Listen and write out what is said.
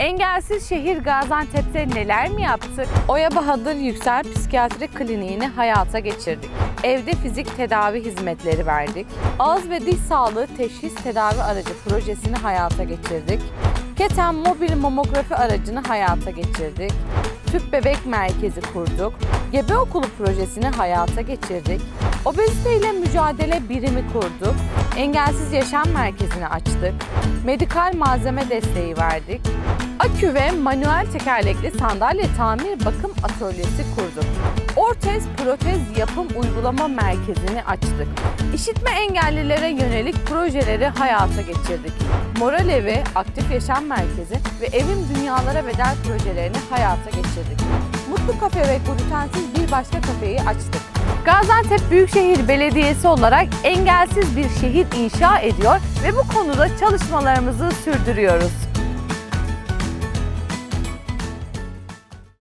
Engelsiz şehir Gaziantep'te neler mi yaptık? Oya Bahadır Yüksel Psikiyatri Kliniğini hayata geçirdik. Evde fizik tedavi hizmetleri verdik. Ağız ve diş sağlığı teşhis tedavi aracı projesini hayata geçirdik. Keten mobil mamografi aracını hayata geçirdik. Tüp bebek merkezi kurduk. Gebe okulu projesini hayata geçirdik. Obezite ile mücadele birimi kurduk. Engelsiz yaşam merkezini açtık. Medikal malzeme desteği verdik. Akü ve manuel tekerlekli sandalye tamir bakım atölyesi kurduk. Ortez protez yapım uygulama merkezini açtık. İşitme engellilere yönelik projeleri hayata geçirdik. Moral Evi, Aktif Yaşam Merkezi ve Evim Dünyalara Bedel projelerini hayata geçirdik. Mutlu Kafe ve glutensiz bir başka kafeyi açtık. Gaziantep Büyükşehir Belediyesi olarak engelsiz bir şehir inşa ediyor ve bu konuda çalışmalarımızı sürdürüyoruz.